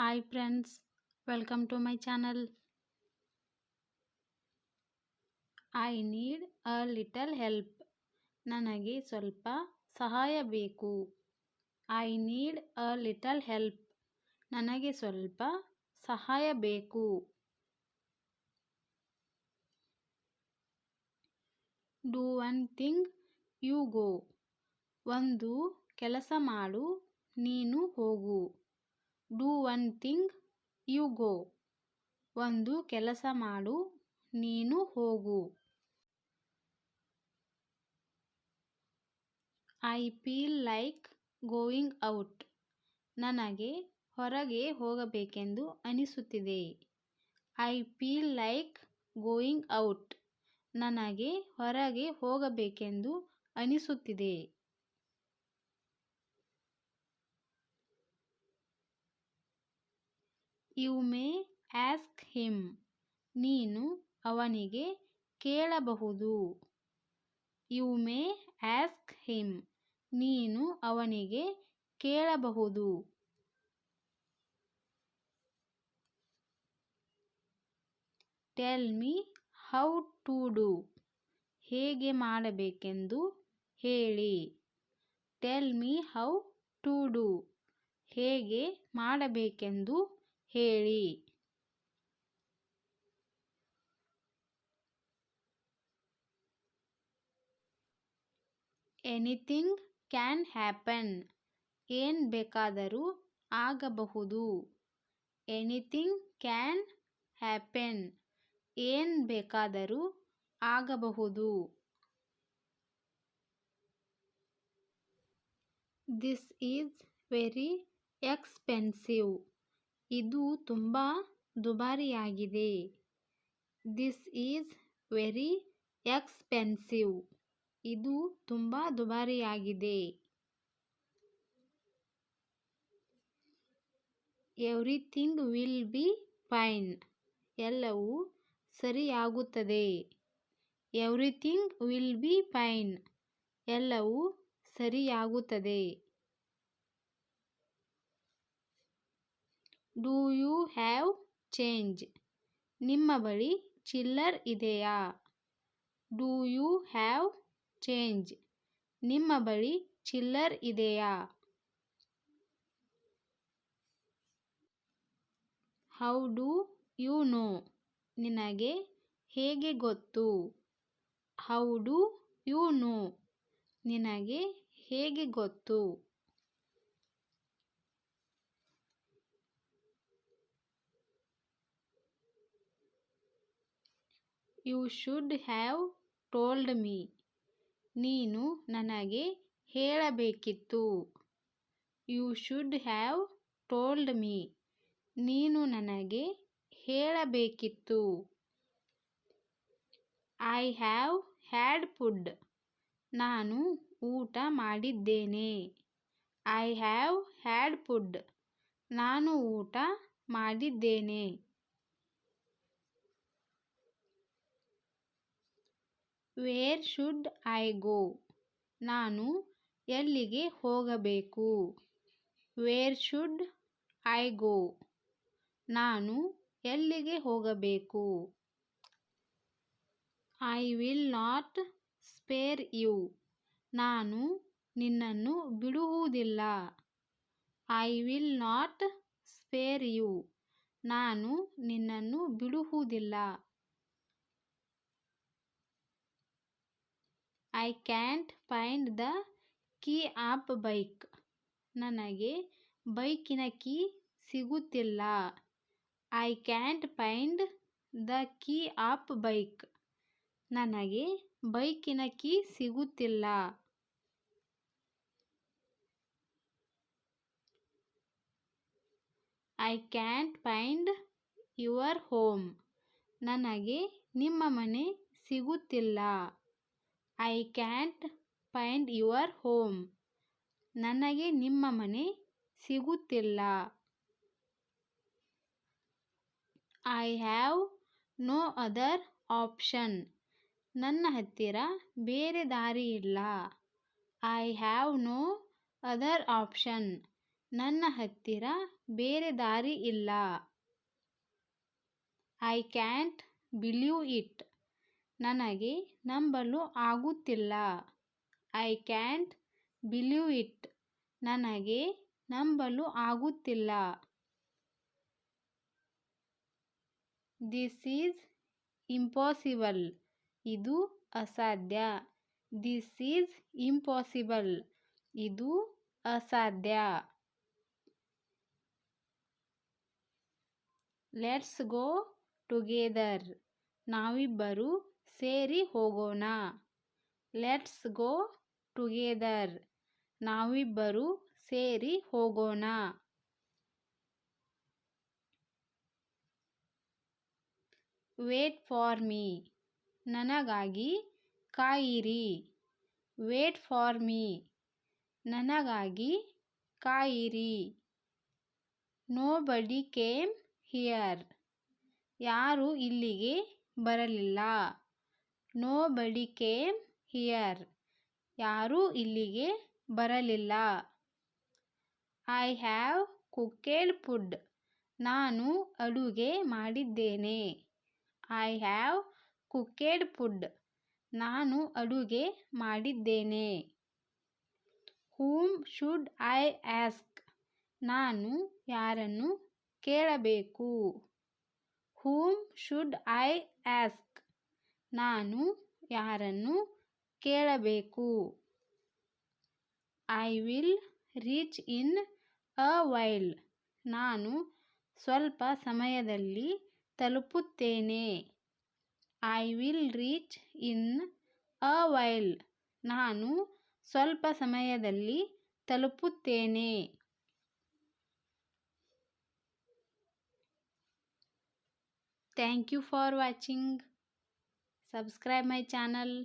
Hi friends welcome to my channel I need a little help ನನಗೆ ಸ್ವಲ್ಪ ಸಹಾಯ ಬೇಕು. I need a little help ನನಗೆ ಸ್ವಲ್ಪ ಸಹಾಯ ಬೇಕು. Do one thing you go ಒಂದು ಕೆಲಸ ಮಾಡು, ನೀನು ಹೋಗು. Do one thing you go ಒಂದು ಕೆಲಸ ಮಾಡು, ನೀನು ಹೋಗು. I feel like going out ನನಗೆ ಹೊರಗೆ ಹೋಗಬೇಕೆಂದು ಅನಿಸುತ್ತಿದೆ. I feel like going out ನನಗೆ ಹೊರಗೆ ಹೋಗಬೇಕೆಂದು ಅನಿಸುತ್ತಿದೆ. You may ask him. ನೀನು ಅವನಿಗೆ ಕೇಳಬಹುದು. You may ask him. ನೀನು ಅವನಿಗೆ ಕೇಳಬಹುದು. Tell me how to do. ಹೇಗೆ ಮಾಡಬೇಕೆಂದು ಹೇಳಿ. Tell me how to do. ಹೇಗೆ ಮಾಡಬೇಕೆಂದು ಹೇಳಿ. Anything can happen. ಏನು ಬೇಕಾದರೂ ಆಗಬಹುದು. Anything can happen. ಏನು ಬೇಕಾದರೂ ಆಗಬಹುದು. This is very expensive. ಇದು ತುಂಬ ದುಬಾರಿಯಾಗಿದೆ. ದಿಸ್ ಈಸ್ ವೆರಿ ಎಕ್ಸ್ಪೆನ್ಸಿವ್ ಇದು ತುಂಬ ದುಬಾರಿಯಾಗಿದೆ. ಎವ್ರಿಥಿಂಗ್ ವಿಲ್ ಬಿ ಫೈನ್ ಎಲ್ಲವೂ ಸರಿಯಾಗುತ್ತದೆ. ಎವ್ರಿಥಿಂಗ್ ವಿಲ್ ಬಿ ಫೈನ್ ಎಲ್ಲವೂ ಸರಿಯಾಗುತ್ತದೆ. ಡೂ ಯು ಹ್ಯಾವ್ ಚೇಂಜ್ ನಿಮ್ಮ ಬಳಿ ಚಿಲ್ಲರ್ ಇದೆಯಾ? ಡೂ ಯು ಹ್ಯಾವ್ ಚೇಂಜ್ ನಿಮ್ಮ ಬಳಿ ಚಿಲ್ಲರ್ ಇದೆಯಾ? ಹೌ ಡೂ ಯು ನೋ ನಿನಗೆ ಹೇಗೆ ಗೊತ್ತು? ಹೌ ಡೂ ಯು ನೋ ನಿನಗೆ ಹೇಗೆ ಗೊತ್ತು? You should have told me ನೀನು ನನಗೆ ಹೇಳಬೇಕಿತ್ತು. You should have told me ನೀನು ನನಗೆ ಹೇಳಬೇಕಿತ್ತು. ಐ ಹ್ಯಾವ್ ಹ್ಯಾಡ್ ಫುಡ್ ನಾನು ಊಟ ಮಾಡಿದ್ದೇನೆ. ಐ ಹ್ಯಾವ್ ಹ್ಯಾಡ್ ಫುಡ್ ನಾನು ಊಟ ಮಾಡಿದ್ದೇನೆ. ವೇರ್ ಶುಡ್ ಐ ಗೋ ನಾನು ಎಲ್ಲಿಗೆ ಹೋಗಬೇಕು? ವೇರ್ ಶುಡ್ ಐ ಗೋ ನಾನು ಎಲ್ಲಿಗೆ ಹೋಗಬೇಕು? I will not spare you ನಾನು ನಿನ್ನನ್ನು ಬಿಡುವುದಿಲ್ಲ. I will not spare you ನಾನು ನಿನ್ನನ್ನು ಬಿಡುವುದಿಲ್ಲ. I can't find the key of bike ನನಗೆ ಬೈಕಿನ ಕೀ ಸಿಗುತ್ತಿಲ್ಲ. I can't find the key of bike ನನಗೆ ಬೈಕಿನ ಕೀ ಸಿಗುತ್ತಿಲ್ಲ. I can't find your home ನನಗೆ ನಿಮ್ಮ ಮನೆ ಸಿಗುತ್ತಿಲ್ಲ. I can't find your home ನನಗೆ ನಿಮ್ಮ ಮನೆ ಸಿಗುತ್ತಿಲ್ಲ. I have no other option ನನ್ನ ಹತ್ತಿರ ಬೇರೆ ದಾರಿ ಇಲ್ಲ. I have no other option ನನ್ನ ಹತ್ತಿರ ಬೇರೆ ದಾರಿ ಇಲ್ಲ. ಐ ಕ್ಯಾಂಟ್ ಬಿಲೀವ್ ಇಟ್ ನನಗೆ ನಂಬಲು ಆಗುತ್ತಿಲ್ಲ. ಐ ಕ್ಯಾಂಟ್ ಬಿಲೀವ್ ಇಟ್ ನನಗೆ ನಂಬಲು ಆಗುತ್ತಿಲ್ಲ. ದಿಸ್ ಈಸ್ ಇಂಪಾಸಿಬಲ್ ಇದು ಅಸಾಧ್ಯ. ದಿಸ್ ಈಸ್ ಇಂಪಾಸಿಬಲ್ ಇದು ಅಸಾಧ್ಯ. ಲೆಟ್ಸ್ ಗೋ ಟುಗೆದರ್ ನಾವಿಬ್ಬರು ಸೇರಿ ಹೋಗೋಣ. Let's go together. ನಾವಿಬ್ಬರು ಸೇರಿ ಹೋಗೋಣ. Wait for me. ನನಗಾಗಿ ಕಾಯಿರಿ. Wait for me. ನನಗಾಗಿ ಕಾಯಿರಿ. ನೋ ಬಡಿ ಕೇಮ್ ಹಿಯರ್ ಯಾರು ಇಲ್ಲಿಗೆ ಬರಲಿಲ್ಲ. ನೋ ಬಡಿ ಕೇಮ್ ಹಿಯರ್. ಯಾರೂ ಇಲ್ಲಿಗೆ ಬರಲಿಲ್ಲ. I have cooked food. ನಾನು ಅಡುಗೆ ಮಾಡಿದ್ದೇನೆ. I have cooked food. ನಾನು ಅಡುಗೆ ಮಾಡಿದ್ದೇನೆ. Whom should I ask. ನಾನು ಯಾರನ್ನು ಕೇಳಬೇಕು? Whom should I ask. ನಾನು ಯಾರನ್ನು ಕೇಳಬೇಕು? I will reach in a while ನಾನು ಸ್ವಲ್ಪ ಸಮಯದಲ್ಲಿ ತಲುಪುತ್ತೇನೆ. I will reach in a while ನಾನು ಸ್ವಲ್ಪ ಸಮಯದಲ್ಲಿ ತಲುಪುತ್ತೇನೆ. Thank you for watching subscribe my channel.